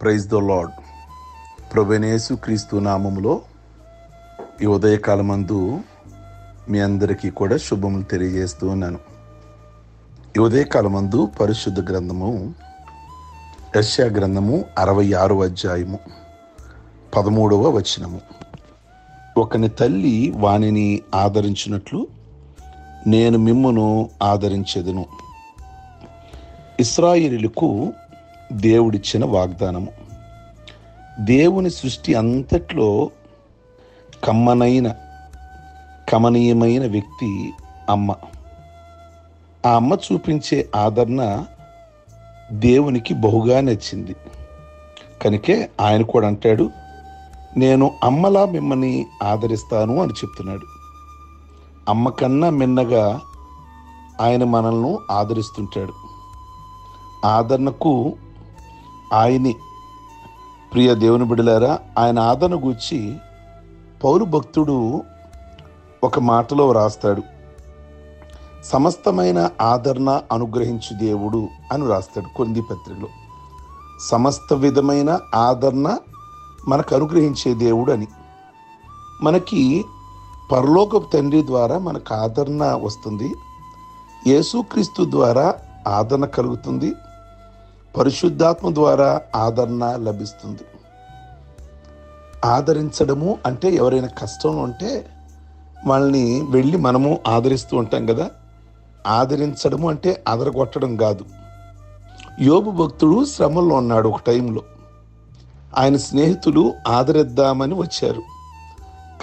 Praise the lord ప్రభనేసు క్రీస్తు నామములో ఈ ఉదయకాలమందు మీ అందరికీ కూడా శుభములు తెలియజేస్తూ ఉన్నాను. ఈ ఉదయకాలమందు పరిశుద్ధ గ్రంథము యశ్యా గ్రంథము అరవై ఆరో అధ్యాయము పదమూడవ వచనము. ఒకని తల్లి వానిని ఆదరించినట్లు నేను మిమ్మును ఆదరించెదను. ఇస్రాయేలులకు దేవుడిచ్చిన వాగ్దానము. దేవుని సృష్టి అంతట్లో కమ్మనైన కమనీయమైన వ్యక్తి అమ్మ. ఆ అమ్మ చూపించే ఆదరణ దేవునికి బహుగా నచ్చింది. కనుకే ఆయన కూడా అంటాడు నేను అమ్మలా మిమ్మల్ని ఆదరిస్తాను అని చెప్తున్నాడు. అమ్మ కన్నా మిన్నగా ఆయన మనల్ని ఆదరిస్తుంటాడు. ఆదరణకు ఆయని. ప్రియ దేవుని బిడలారా ఆయన ఆదరణ గూర్చి పౌరు భక్తుడు ఒక మాటలో రాస్తాడు సమస్తమైన ఆదరణ అనుగ్రహించు దేవుడు అని రాస్తాడు కొంది పత్రికలో. సమస్త విధమైన ఆదరణ మనకు అనుగ్రహించే దేవుడు అని. మనకి పరలోకపు తండ్రి ద్వారా మనకు ఆదరణ వస్తుంది. యేసుక్రీస్తు ద్వారా ఆదరణ కలుగుతుంది. పరిశుద్ధాత్మ ద్వారా ఆదరణ లభిస్తుంది. ఆదరించడము అంటే ఎవరైనా కష్టం ఉంటే వాళ్ళని వెళ్ళి మనము ఆదరిస్తూ ఉంటాం కదా. ఆదరించడము అంటే ఆదరగొట్టడం కాదు. యోబు భక్తుడు శ్రమల్లో ఉన్నాడు ఒక టైంలో. ఆయన స్నేహితులు ఆదరిద్దామని వచ్చారు.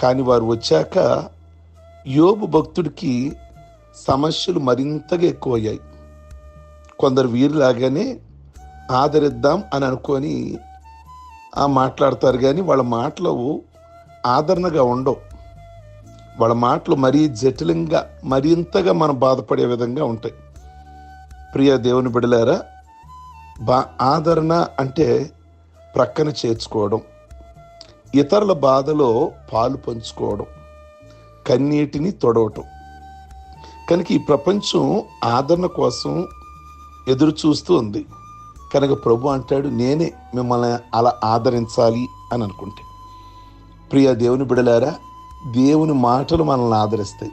కానీ వారు వచ్చాక యోబు భక్తుడికి సమస్యలు మరింతగా ఎక్కువయ్యాయి. కొందరు వీరిలాగానే ఆదరిద్దాం అని అనుకొని ఆ మాట్లాడతారు కానీ వాళ్ళ మాటలు ఆదరణగా ఉండవు. వాళ్ళ మాటలు మరీ జటిలంగా మరింతగా మనం బాధపడే విధంగా ఉంటాయి. ప్రియ దేవుని బిడలారా బా ఆదరణ అంటే ప్రక్కన చేర్చుకోవడం ఇతరుల బాధలో పాలు పంచుకోవడం కన్నీటిని తొడవటం. కనుక ఈ ప్రపంచం ఆదరణ కోసం ఎదురు చూస్తూ ఉంది. కనుక ప్రభు అంటాడు నేనే మిమ్మల్ని అలా ఆదరించాలి అని అనుకుంటే. ప్రియ దేవుని బిడలారా దేవుని మాటలు మనల్ని ఆదరిస్తాయి.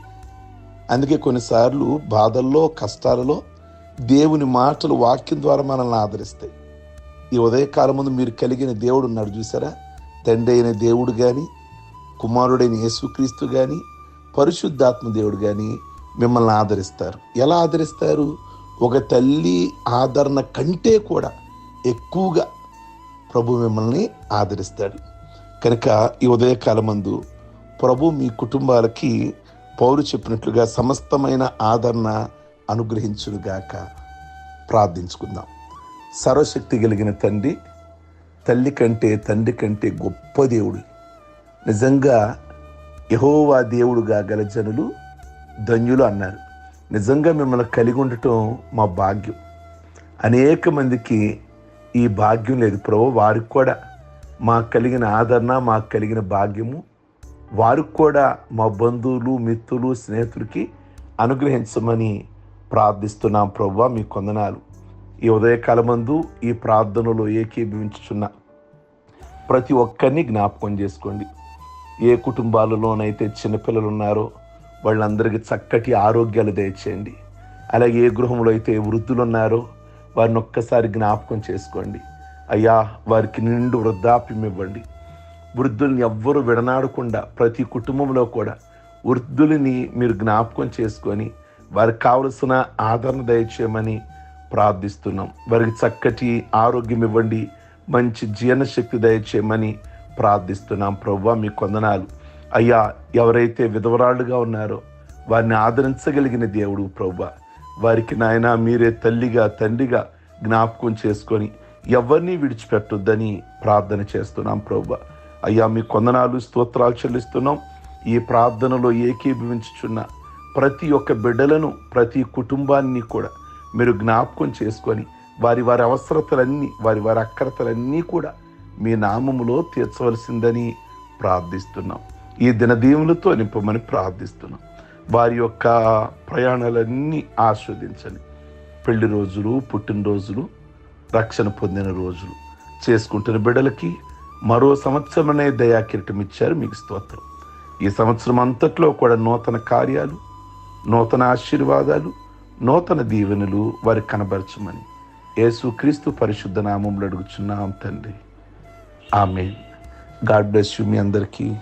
అందుకే కొన్నిసార్లు బాధల్లో కష్టాలలో దేవుని మాటలు వాక్యం ద్వారా మనల్ని ఆదరిస్తాయి. ఈ ఉదయకాలం ముందు మీరు కలిగిన దేవుడు ఉన్నాడు చూసారా? తండ్రి అయిన దేవుడు కానీ కుమారుడైన యేసుక్రీస్తు కానీ పరిశుద్ధాత్మ దేవుడు కానీ మిమ్మల్ని ఆదరిస్తారు. ఎలా ఆదరిస్తారు? ఒక తల్లి ఆదరణ కంటే కూడా ఎక్కువగా ప్రభు మిమ్మల్ని ఆదరిస్తాడు. కనుక ఈ ఉదయకాలమందు ప్రభు మీ కుటుంబాలకి పౌరు చెప్పినట్లుగా సమస్తమైన ఆదరణ అనుగ్రహించుడుగాక ప్రార్థించుకుందాం. సర్వశక్తి కలిగిన తండ్రి తల్లి కంటే తండ్రి కంటే గొప్ప దేవుడు నిజంగా యహోవా దేవుడుగా గల జనులు ధన్యులు అన్నారు. నిజంగా మిమ్మల్ని కలిగి ఉండటం మా భాగ్యం. అనేక మందికి ఈ భాగ్యం లేదు. ప్రభు వారికి కూడా మాకు కలిగిన ఆదరణ మాకు కలిగిన భాగ్యము వారికి కూడా మా బంధువులు మిత్రులు స్నేహితులకి అనుగ్రహించమని ప్రార్థిస్తున్నాం ప్రభు మీ కొందనాలు. ఈ ఉదయకాలమందు ఈ ప్రార్థనలో ఏకీభవించుచున్న ప్రతి ఒక్కరిని జ్ఞాపకం చేసుకోండి. ఏ కుటుంబాలలోనైతే చిన్నపిల్లలు ఉన్నారో వాళ్ళందరికీ చక్కటి ఆరోగ్యాలు దయచేయండి. అలాగే ఏ గృహంలో అయితే వృద్ధులు ఉన్నారో వారిని ఒక్కసారి జ్ఞాపకం చేసుకోండి. అయ్యా వారికి నిండు వృద్ధాప్యం ఇవ్వండి. వృద్ధుల్ని ఎవ్వరూ విడనాడకుండా ప్రతి కుటుంబంలో కూడా వృద్ధులని మీరు జ్ఞాపకం చేసుకొని వారికి కావలసిన ఆదరణ దయచేయమని ప్రార్థిస్తున్నాం. వారికి చక్కటి ఆరోగ్యం ఇవ్వండి. మంచి జీర్ణశక్తి దయచేయమని ప్రార్థిస్తున్నాం. ప్రవ్వా మీ కొందనాలు. అయ్యా ఎవరైతే విధవరాళ్ళుగా ఉన్నారో వారిని ఆదరించగలిగిన దేవుడు ప్రభు వారికి నాయన మీరే తల్లిగా తండ్రిగా జ్ఞాపకం చేసుకొని ఎవరిని విడిచిపెట్టొద్దని ప్రార్థన చేస్తున్నాం ప్రభు అయ్యా మీ కొందనాలు స్తోత్రాలు చెల్లిస్తున్నాం. ఈ ప్రార్థనలో ఏకీభవించుచున్న ప్రతి ఒక్క బిడ్డలను ప్రతి కుటుంబాన్ని కూడా మీరు జ్ఞాపకం చేసుకొని వారి వారి అవసరతలన్నీ వారి వారి అక్కరతలన్నీ కూడా మీ నామములో తీర్చవలసిందని ప్రార్థిస్తున్నాం. ఈ దినదీవులతో నింపమని ప్రార్థిస్తున్నాం. వారి యొక్క ప్రయాణాలన్నీ ఆస్వాదించండి. పెళ్ళి రోజులు పుట్టినరోజులు రక్షణ పొందిన రోజులు. చేసుకుంటున్న బిడ్డలకి మరో సంవత్సరం అనే దయాకిరీటం ఇచ్చారు. మీకు స్తోత్రం. ఈ సంవత్సరం అంతట్లో కూడా నూతన కార్యాలు నూతన ఆశీర్వాదాలు నూతన దీవెనలు వారికి కనబరచమని యేసుక్రీస్తు పరిశుద్ధ నామంలో అడుగుచున్నాం తండ్రి. ఆమె గాడ్ బ్లెస్ యూ మీ అందరికీ.